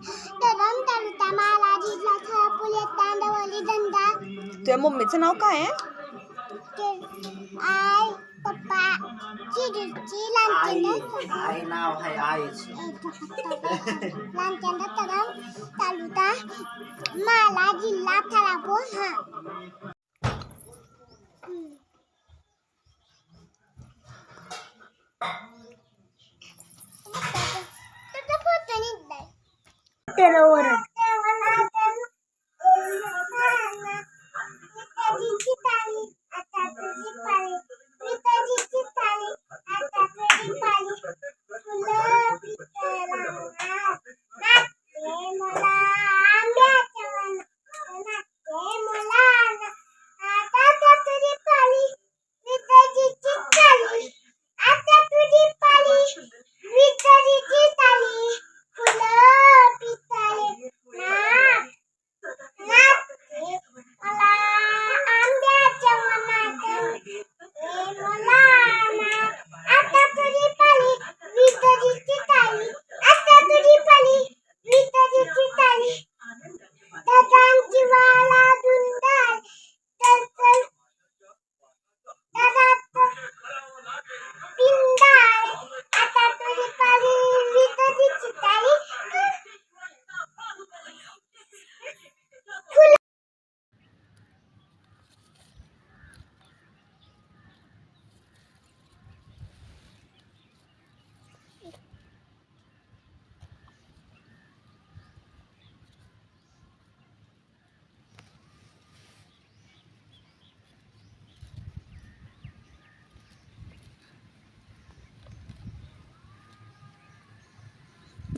तरम तालुका माला जिल्हा सोलापूर तांदवली दंडा तुझ्या मम्मीचं नाव काय आहे आई पप्पा चिडूची लांचंद आई नाव आहे आईच लांचंद तरम तालुका माला जिल्हा सोलापूर हा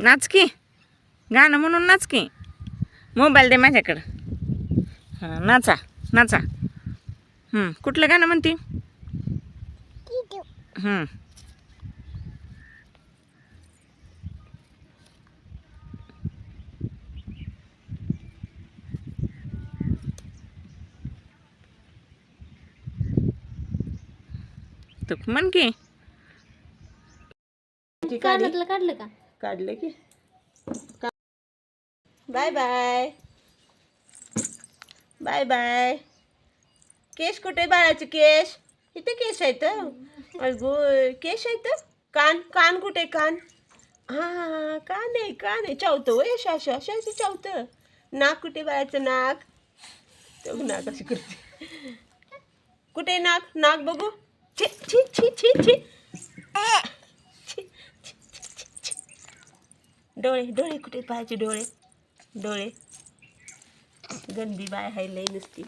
नाच की गाणं म्हणून नाच की मोबाईल दे माझ्याकडं. हां नाचा नाचा. कुठलं गाणं म्हणते? हं. तू म्हण की. काढलं काढलं का? काढलं की. Bye bye. Bye bye. केश कुठे बाळाचे केश? इथे केश आहेत अगो केश आहेत कान कान कुठे कान? हा कान आहे कान आहे. चावतं वय अशा अशा अशा अशा चावतं. नाक कुठे बाळाचं नाक? तो नाक अशी करते. कुठे नाक? नाक बघू. छी छी, छी, छी, छी. डोळे डोळे कुठे पाहायचे डोळे? डोळे. गंदी बाय हाय लय नुसती.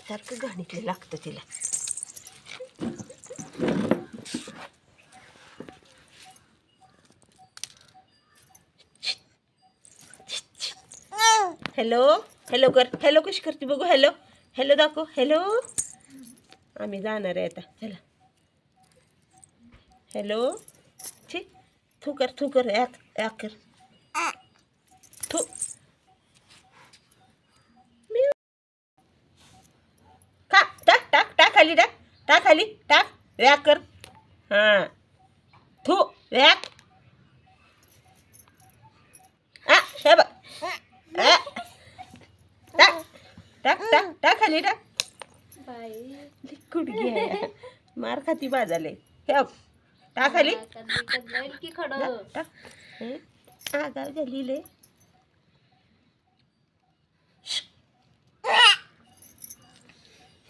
सारखं घाणीतलं लागतं तिला. हॅलो हॅलो कर. हॅलो कशी करते बघू? हॅलो हॅलो दाखव. हॅलो. आम्ही जाणार आहे आता. चला. हॅलो. थू कर थू कर ॲक ॲक कर थू. खा टाक टाक टाक खाली टाक टाक खाली टाक वॅक कर हां थू वॅक आ हे बघ. टाक टाक टाक टाक खाली टाक बाई कुठे मार खाती बाजाले हे. टाक खाली आगाव गेलेले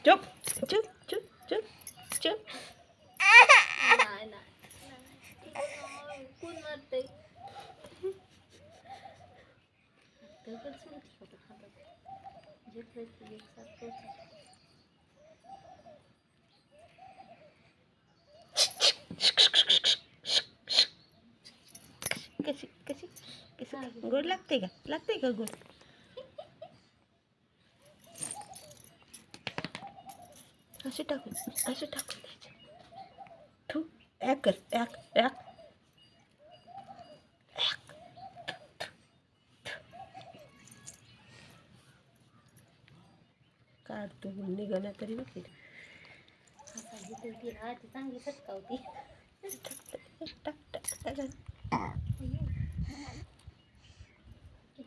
चुप चुप चुप चुप चुप। Thank you. गोड लागते का? लागते का गोड असे टाकून असे टाकून द्यायचे. ठू ॲक कर ॲक ॲक काढतो निघाला तरी बघ आता घेतली ती हा ती चांगली फटकावती टाक